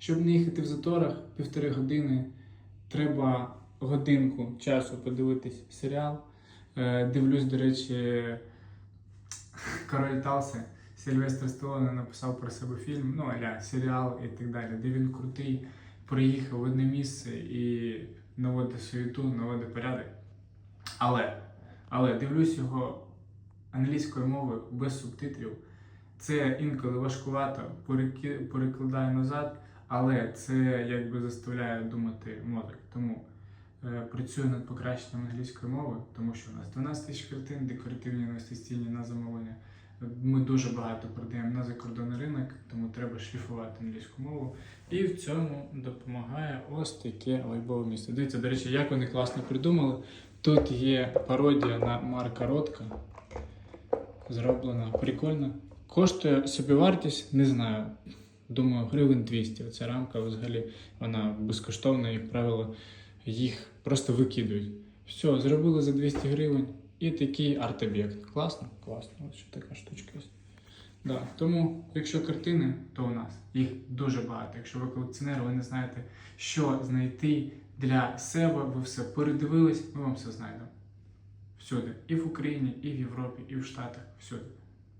Щоб не їхати в заторах півтори години, треба годинку часу подивитись серіал. Е, Дивлюсь, до речі, Король Талси. Сильвестр Сталоне написав про себе фільм, ну аля серіал і так далі, де він крутий, приїхав в одне місце і наводить суєту, наводить порядок. Але, але дивлюсь його англійською мовою без субтитрів. Це інколи важкувато, перекладаю назад, але це якби заставляє думати мозок. Тому е, працюю над покращенням англійської мови, тому що у нас 12 тисяч картин, декоративні інвестиційні на замовлення. Ми дуже багато продаємо на закордонний ринок, тому треба шліфувати англійську мову. І в цьому допомагає ось таке вайбове місце. Дивіться, до речі, як вони класно придумали. Тут є пародія на Марка Ротка. Зроблена прикольно. Коштує собівартість, не знаю. Думаю, гривень 200. Оця рамка взагалі вона безкоштовна, як правило, їх просто викидують. Все, зробили за 200 гривень і такий арт-об'єкт. Класно? Класно. Ось ще така штучка. Да. Тому, якщо картини, то у нас їх дуже багато. Якщо ви колекціонер, ви не знаєте, що знайти для себе, ви все передивились, ми вам все знайдемо. Всюди. І в Україні, і в Європі, і в Штатах. Всюди.